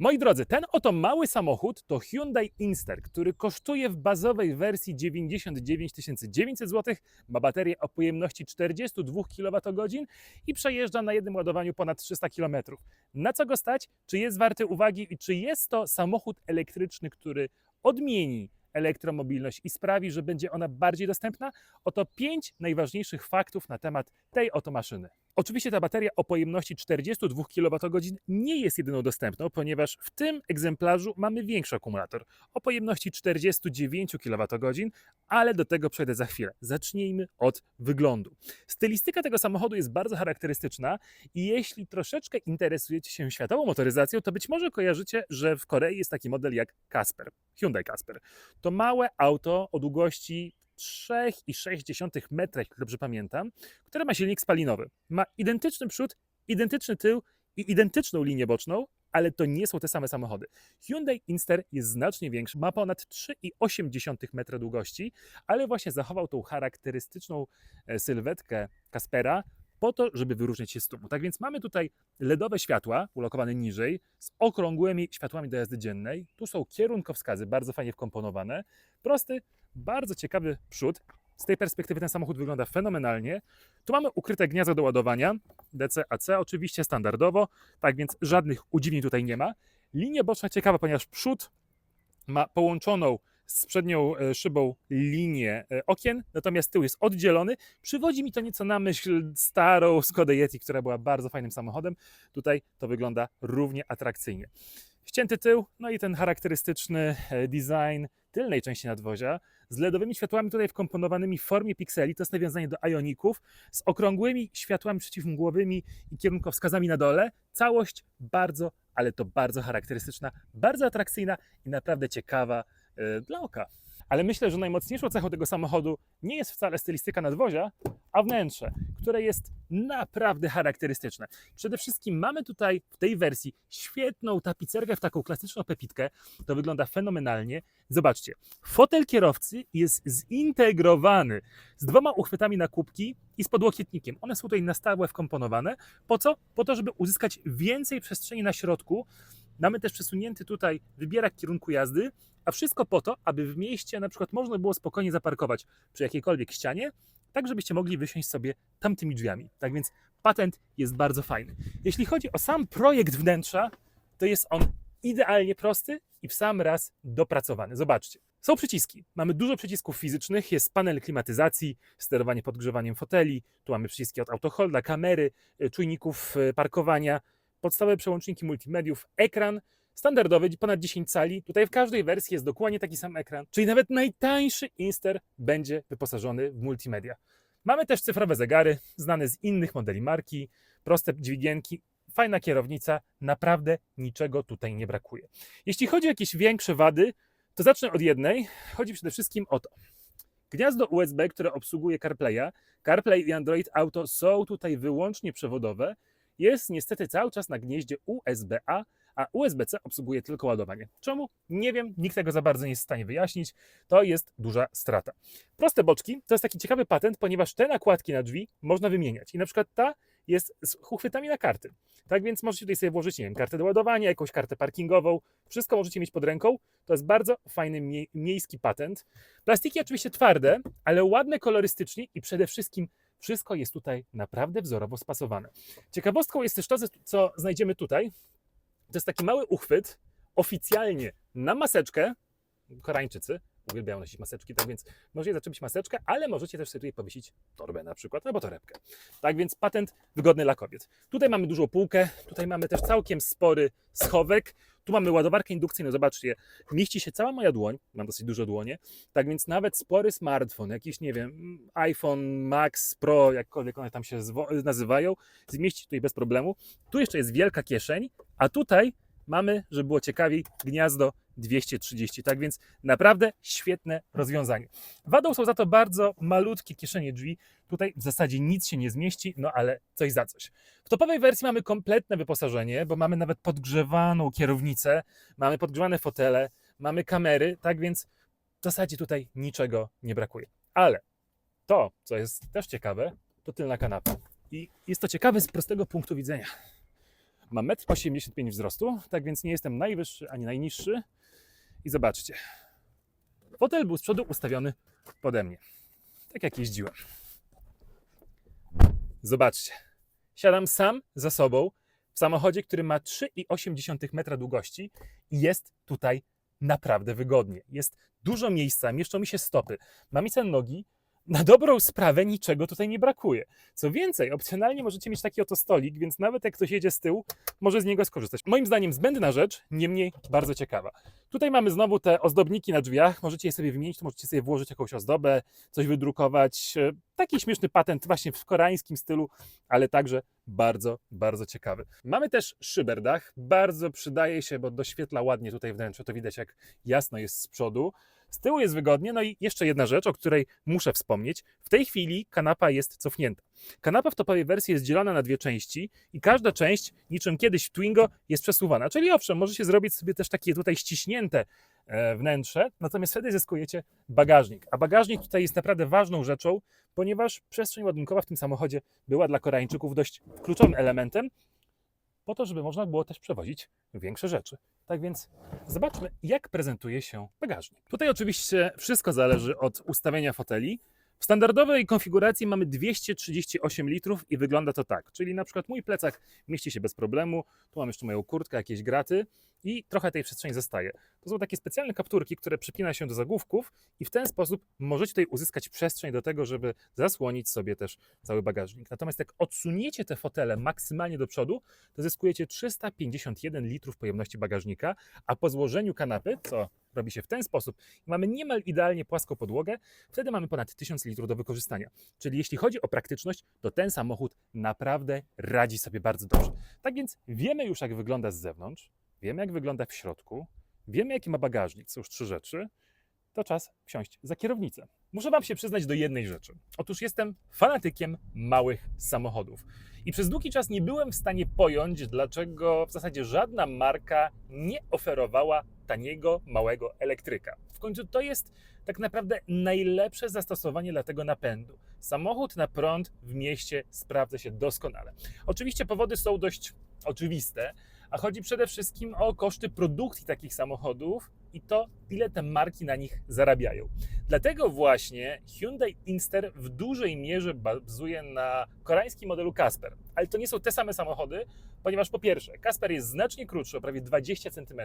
Moi drodzy, ten oto mały samochód to Hyundai Inster, który kosztuje w bazowej wersji 99 900 zł, ma baterię o pojemności 42 kWh i przejeżdża na jednym ładowaniu ponad 300 km. Na co go stać? Czy jest warty uwagi i czy jest to samochód elektryczny, który odmieni elektromobilność i sprawi, że będzie ona bardziej dostępna? Oto pięć najważniejszych faktów na temat tej oto maszyny. Oczywiście ta bateria o pojemności 42 kWh nie jest jedyną dostępną, ponieważ w tym egzemplarzu mamy większy akumulator o pojemności 49 kWh, ale do tego przejdę za chwilę. Zacznijmy od wyglądu. Stylistyka tego samochodu jest bardzo charakterystyczna i jeśli troszeczkę interesujecie się światową motoryzacją, to być może kojarzycie, że w Korei jest taki model jak Casper, Hyundai Casper. To małe auto o długości 3,6 metra, jak dobrze pamiętam, które ma silnik spalinowy. Ma identyczny przód, identyczny tył i identyczną linię boczną, ale to nie są te same samochody. Hyundai Inster jest znacznie większy, ma ponad 3,8 metra długości, ale właśnie zachował tą charakterystyczną e, sylwetkę Kaspera po to, żeby wyróżniać się z tłumu. Tak więc mamy tutaj LEDowe światła ulokowane niżej z okrągłymi światłami do jazdy dziennej. Tu są kierunkowskazy bardzo fajnie wkomponowane. Prosty, bardzo ciekawy przód. Z tej perspektywy ten samochód wygląda fenomenalnie. Tu mamy ukryte gniazdo do ładowania, DC-AC oczywiście standardowo, tak więc żadnych udziwnień tutaj nie ma. Linia boczna ciekawa, ponieważ przód ma połączoną z przednią e, szybą linię e, okien, natomiast tył jest oddzielony. Przywodzi mi to nieco na myśl starą Skodę Yeti, która była bardzo fajnym samochodem. Tutaj to wygląda równie atrakcyjnie. Ścięty tył, no i ten charakterystyczny e, design tylnej części nadwozia z LEDowymi światłami tutaj wkomponowanymi w formie pikseli, to jest nawiązanie do ioników, z okrągłymi światłami przeciwmgłowymi i kierunkowskazami na dole. Całość bardzo, ale to bardzo charakterystyczna, bardzo atrakcyjna i naprawdę ciekawa dla oka. Ale myślę, że najmocniejszą cechą tego samochodu nie jest wcale stylistyka nadwozia, a wnętrze, które jest naprawdę charakterystyczne. Przede wszystkim mamy tutaj w tej wersji świetną tapicerkę w taką klasyczną pepitkę. To wygląda fenomenalnie. Zobaczcie, fotel kierowcy jest zintegrowany z dwoma uchwytami na kubki i z podłokietnikiem. One są tutaj na stałe wkomponowane. Po co? Po to, żeby uzyskać więcej przestrzeni na środku. Mamy też przesunięty tutaj wybierak kierunku jazdy, a wszystko po to, aby w mieście na przykład można było spokojnie zaparkować przy jakiejkolwiek ścianie, tak żebyście mogli wysiąść sobie tamtymi drzwiami. Tak więc patent jest bardzo fajny. Jeśli chodzi o sam projekt wnętrza, to jest on idealnie prosty i w sam raz dopracowany. Zobaczcie. Są przyciski. Mamy dużo przycisków fizycznych, jest panel klimatyzacji, sterowanie podgrzewaniem foteli, tu mamy przyciski od autoholda, kamery, y, czujników y, parkowania, podstawowe przełączniki multimediów, ekran standardowy, ponad 10 cali. Tutaj w każdej wersji jest dokładnie taki sam ekran, czyli nawet najtańszy Inster będzie wyposażony w multimedia. Mamy też cyfrowe zegary, znane z innych modeli marki, proste dźwigienki, fajna kierownica, naprawdę niczego tutaj nie brakuje. Jeśli chodzi o jakieś większe wady, to zacznę od jednej. Chodzi przede wszystkim o to. Gniazdo USB, które obsługuje CarPlaya, CarPlay i Android Auto są tutaj wyłącznie przewodowe, jest niestety cały czas na gnieździe USB-A, a USB-C obsługuje tylko ładowanie. Czemu? Nie wiem, nikt tego za bardzo nie jest w stanie wyjaśnić. To jest duża strata. Proste boczki to jest taki ciekawy patent, ponieważ te nakładki na drzwi można wymieniać. I na przykład ta jest z uchwytami na karty. Tak więc możecie tutaj sobie włożyć, nie wiem, kartę do ładowania, jakąś kartę parkingową. Wszystko możecie mieć pod ręką. To jest bardzo fajny mie miejski patent. Plastiki oczywiście twarde, ale ładne kolorystycznie i przede wszystkim wszystko jest tutaj naprawdę wzorowo spasowane. Ciekawostką jest też to, co znajdziemy tutaj. To jest taki mały uchwyt, oficjalnie na maseczkę. Koreańczycy uwielbiają nosić maseczki, tak więc możecie zaczepić maseczkę, ale możecie też sobie tutaj powiesić torbę na przykład, albo torebkę. Tak więc patent wygodny dla kobiet. Tutaj mamy dużą półkę, tutaj mamy też całkiem spory schowek. Tu mamy ładowarkę indukcyjną, zobaczcie, mieści się cała moja dłoń, mam dosyć duże dłonie, tak więc nawet spory smartfon, jakiś, nie wiem, iPhone Max Pro, jakkolwiek one tam się nazywają, zmieści tutaj bez problemu. Tu jeszcze jest wielka kieszeń, a tutaj mamy, żeby było ciekawiej, gniazdo 230. Tak więc naprawdę świetne rozwiązanie. Wadą są za to bardzo malutkie kieszenie drzwi. Tutaj w zasadzie nic się nie zmieści, no ale coś za coś. W topowej wersji mamy kompletne wyposażenie, bo mamy nawet podgrzewaną kierownicę, mamy podgrzewane fotele, mamy kamery, tak więc w zasadzie tutaj niczego nie brakuje. Ale to, co jest też ciekawe, to tylna kanapa. I jest to ciekawe z prostego punktu widzenia. Mam 1,85 m wzrostu, tak więc nie jestem najwyższy ani najniższy. I zobaczcie, fotel był z przodu ustawiony pode mnie, tak jak jeździłem. Zobaczcie, siadam sam za sobą w samochodzie, który ma 3,8 metra długości i jest tutaj naprawdę wygodnie. Jest dużo miejsca, mieszczą mi się stopy, mam miejsce nogi. Na dobrą sprawę niczego tutaj nie brakuje. Co więcej, opcjonalnie możecie mieć taki oto stolik, więc nawet jak ktoś jedzie z tyłu, może z niego skorzystać. Moim zdaniem zbędna rzecz, niemniej bardzo ciekawa. Tutaj mamy znowu te ozdobniki na drzwiach, możecie je sobie wymienić, możecie sobie włożyć jakąś ozdobę, coś wydrukować. E, Taki śmieszny patent właśnie w koreańskim stylu, ale także bardzo, bardzo ciekawy. Mamy też szyberdach, bardzo przydaje się, bo doświetla ładnie tutaj wnętrze, to widać jak jasno jest z przodu. Z tyłu jest wygodnie, no i jeszcze jedna rzecz, o której muszę wspomnieć. W tej chwili kanapa jest cofnięta. Kanapa w topowej wersji jest dzielona na dwie części i każda część, niczym kiedyś w Twingo, jest przesuwana. Czyli owszem, możecie zrobić sobie też takie tutaj ściśnięte e, wnętrze, natomiast wtedy zyskujecie bagażnik. A bagażnik tutaj jest naprawdę ważną rzeczą, ponieważ przestrzeń ładunkowa w tym samochodzie była dla Koreańczyków dość kluczowym elementem, po to, żeby można było też przewozić większe rzeczy. Tak więc zobaczmy, jak prezentuje się bagażnik. Tutaj oczywiście wszystko zależy od ustawienia foteli. W standardowej konfiguracji mamy 238 litrów i wygląda to tak. Czyli na przykład mój plecak mieści się bez problemu, tu mam jeszcze moją kurtkę, jakieś graty i trochę tej przestrzeni zostaje. To są takie specjalne kapturki, które przypina się do zagłówków i w ten sposób możecie tutaj uzyskać przestrzeń do tego, żeby zasłonić sobie też cały bagażnik. Natomiast jak odsuniecie te fotele maksymalnie do przodu, to zyskujecie 351 litrów pojemności bagażnika, a po złożeniu kanapy, co robi się w ten sposób, i mamy niemal idealnie płaską podłogę, wtedy mamy ponad 1000 litrów do wykorzystania. Czyli jeśli chodzi o praktyczność, to ten samochód naprawdę radzi sobie bardzo dobrze. Tak więc wiemy już, jak wygląda z zewnątrz, wiemy, jak wygląda w środku, wiemy, jaki ma bagażnik, są już trzy rzeczy, to czas wsiąść za kierownicę. Muszę Wam się przyznać do jednej rzeczy. Otóż jestem fanatykiem małych samochodów. I przez długi czas nie byłem w stanie pojąć, dlaczego w zasadzie żadna marka nie oferowała taniego, małego elektryka. W końcu to jest tak naprawdę najlepsze zastosowanie dla tego napędu. Samochód na prąd w mieście sprawdza się doskonale. Oczywiście powody są dość oczywiste, a chodzi przede wszystkim o koszty produkcji takich samochodów i to, ile te marki na nich zarabiają. Dlatego właśnie Hyundai Inster w dużej mierze bazuje na koreańskim modelu Casper. Ale to nie są te same samochody, ponieważ po pierwsze, Casper jest znacznie krótszy, o prawie 20 cm,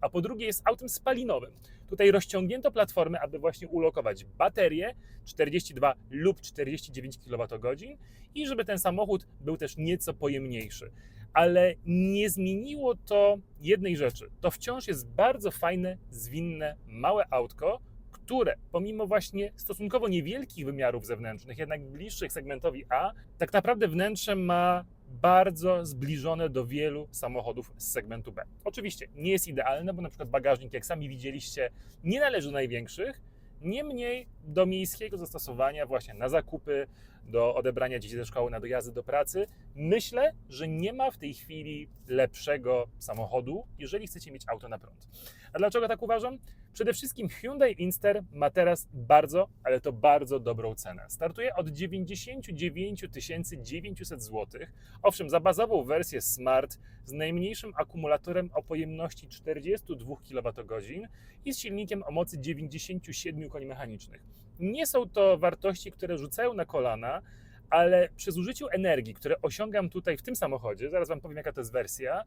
a po drugie jest autem spalinowym. Tutaj rozciągnięto platformę, aby właśnie ulokować baterię 42 lub 49 kWh i żeby ten samochód był też nieco pojemniejszy ale nie zmieniło to jednej rzeczy. To wciąż jest bardzo fajne, zwinne, małe autko, które pomimo właśnie stosunkowo niewielkich wymiarów zewnętrznych, jednak bliższych segmentowi A, tak naprawdę wnętrze ma bardzo zbliżone do wielu samochodów z segmentu B. Oczywiście nie jest idealne, bo na przykład bagażnik, jak sami widzieliście, nie należy do największych, niemniej do miejskiego zastosowania właśnie na zakupy, do odebrania dzieci ze szkoły, na dojazdy do pracy. Myślę, że nie ma w tej chwili lepszego samochodu, jeżeli chcecie mieć auto na prąd. A dlaczego tak uważam? Przede wszystkim Hyundai Inster ma teraz bardzo, ale to bardzo dobrą cenę. Startuje od 99 900 zł. Owszem, za bazową wersję Smart z najmniejszym akumulatorem o pojemności 42 kWh i z silnikiem o mocy 97 koni mechanicznych. Nie są to wartości, które rzucają na kolana, ale przy zużyciu energii, które osiągam tutaj w tym samochodzie, zaraz Wam powiem, jaka to jest wersja,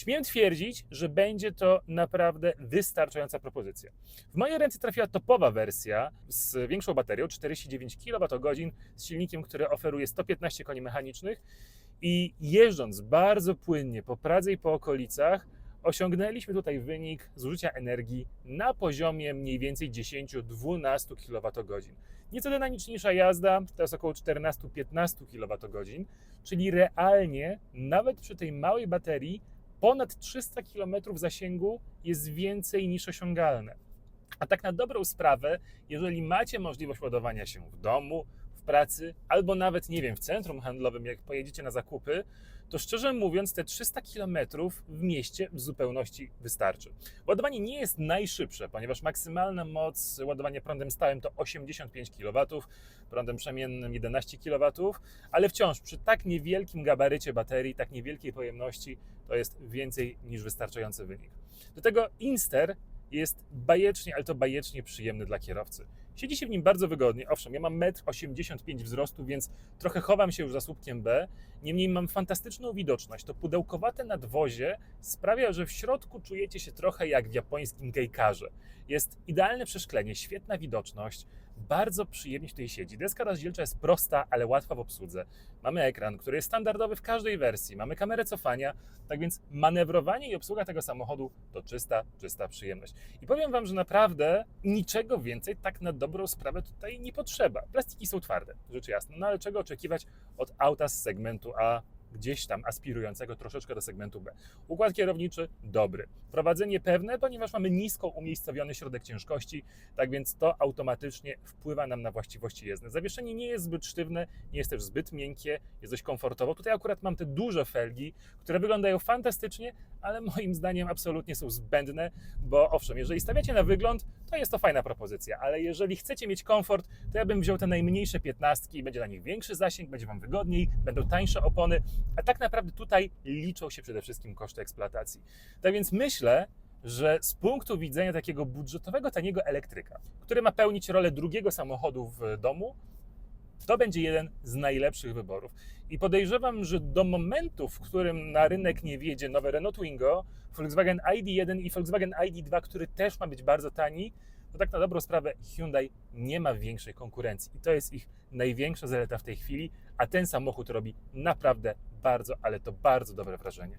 śmiem twierdzić, że będzie to naprawdę wystarczająca propozycja. W moje ręce trafiła topowa wersja z większą baterią, 49 kWh, z silnikiem, który oferuje 115 koni mechanicznych i jeżdżąc bardzo płynnie po Pradze i po okolicach, osiągnęliśmy tutaj wynik zużycia energii na poziomie mniej więcej 10-12 kWh. Nieco dynamiczniejsza jazda to jest około 14-15 kWh, czyli realnie nawet przy tej małej baterii ponad 300 km zasięgu jest więcej niż osiągalne. A tak na dobrą sprawę, jeżeli macie możliwość ładowania się w domu, w pracy, albo nawet, nie wiem, w centrum handlowym, jak pojedziecie na zakupy, to szczerze mówiąc te 300 km w mieście w zupełności wystarczy. Ładowanie nie jest najszybsze, ponieważ maksymalna moc ładowania prądem stałym to 85 kW, prądem przemiennym 11 kW, ale wciąż przy tak niewielkim gabarycie baterii, tak niewielkiej pojemności, to jest więcej niż wystarczający wynik. Do tego Inster jest bajecznie, ale to bajecznie przyjemny dla kierowcy. Siedzi się w nim bardzo wygodnie. Owszem, ja mam 1,85 m wzrostu, więc trochę chowam się już za słupkiem B. Niemniej mam fantastyczną widoczność. To pudełkowate nadwozie sprawia, że w środku czujecie się trochę jak w japońskim gejkarze. Jest idealne przeszklenie, świetna widoczność, bardzo przyjemnie się tutaj siedzi. Deska rozdzielcza jest prosta, ale łatwa w obsłudze. Mamy ekran, który jest standardowy w każdej wersji. Mamy kamerę cofania, tak więc manewrowanie i obsługa tego samochodu to czysta, czysta przyjemność. I powiem Wam, że naprawdę niczego więcej tak na dobrą sprawę tutaj nie potrzeba. Plastiki są twarde, rzecz jasna, no ale czego oczekiwać od auta z segmentu A, gdzieś tam aspirującego troszeczkę do segmentu B. Układ kierowniczy dobry. Prowadzenie pewne, ponieważ mamy nisko umiejscowiony środek ciężkości, tak więc to automatycznie wpływa nam na właściwości jezdne. Zawieszenie nie jest zbyt sztywne, nie jest też zbyt miękkie, jest dość komfortowo. Tutaj akurat mam te duże felgi, które wyglądają fantastycznie, ale moim zdaniem absolutnie są zbędne, bo owszem, jeżeli stawiacie na wygląd, to jest to fajna propozycja, ale jeżeli chcecie mieć komfort, to ja bym wziął te najmniejsze piętnastki będzie na nich większy zasięg, będzie Wam wygodniej, będą tańsze opony, a tak naprawdę tutaj liczą się przede wszystkim koszty eksploatacji. Tak więc myślę, że z punktu widzenia takiego budżetowego, taniego elektryka, który ma pełnić rolę drugiego samochodu w domu, to będzie jeden z najlepszych wyborów. I podejrzewam, że do momentu, w którym na rynek nie wjedzie nowe Renault Twingo, Volkswagen ID1 i Volkswagen ID2, który też ma być bardzo tani, to tak na dobrą sprawę Hyundai nie ma większej konkurencji. I to jest ich największa zaleta w tej chwili, a ten samochód robi naprawdę bardzo, ale to bardzo dobre wrażenie.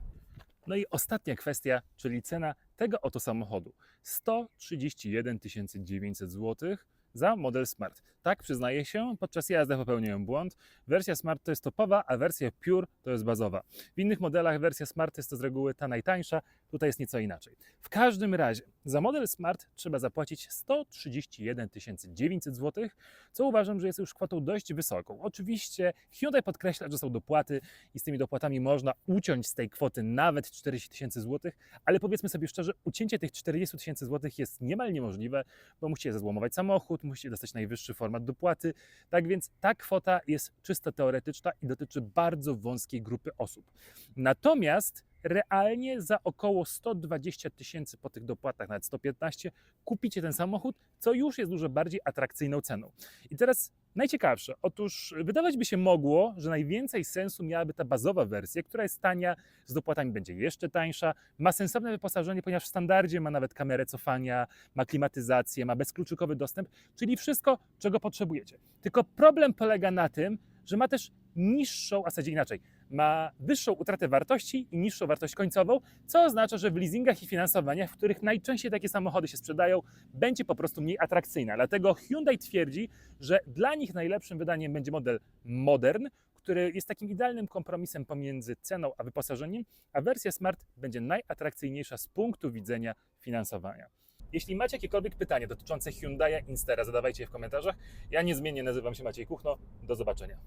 No i ostatnia kwestia, czyli cena tego oto samochodu. 131 900 zł za model Smart. Tak, przyznaję się, podczas jazdy popełniłem błąd. Wersja Smart to jest topowa, a wersja Pure to jest bazowa. W innych modelach wersja Smart jest to z reguły ta najtańsza, tutaj jest nieco inaczej. W każdym razie za model Smart trzeba zapłacić 131 900 zł, co uważam, że jest już kwotą dość wysoką. Oczywiście Hyundai podkreśla, że są dopłaty i z tymi dopłatami można uciąć z tej kwoty nawet 40 tysięcy złotych, ale powiedzmy sobie szczerze, ucięcie tych 40 tysięcy złotych jest niemal niemożliwe, bo musicie zezłomować samochód, musicie dostać najwyższy format dopłaty. Tak więc ta kwota jest czysto teoretyczna i dotyczy bardzo wąskiej grupy osób. Natomiast realnie za około 120 tysięcy po tych dopłatach, nawet 115, kupicie ten samochód, co już jest dużo bardziej atrakcyjną ceną. I teraz najciekawsze, otóż wydawać by się mogło, że najwięcej sensu miałaby ta bazowa wersja, która jest tania, z dopłatami będzie jeszcze tańsza, ma sensowne wyposażenie, ponieważ w standardzie ma nawet kamerę cofania, ma klimatyzację, ma bezkluczykowy dostęp, czyli wszystko, czego potrzebujecie. Tylko problem polega na tym, że ma też niższą, a w zasadzie inaczej, ma wyższą utratę wartości i niższą wartość końcową, co oznacza, że w leasingach i finansowaniach, w których najczęściej takie samochody się sprzedają, będzie po prostu mniej atrakcyjna. Dlatego Hyundai twierdzi, że dla nich najlepszym wydaniem będzie model Modern, który jest takim idealnym kompromisem pomiędzy ceną a wyposażeniem, a wersja Smart będzie najatrakcyjniejsza z punktu widzenia finansowania. Jeśli macie jakiekolwiek pytania dotyczące Hyundai Instara, zadawajcie je w komentarzach. Ja niezmiennie nazywam się Maciej Kuchno. Do zobaczenia.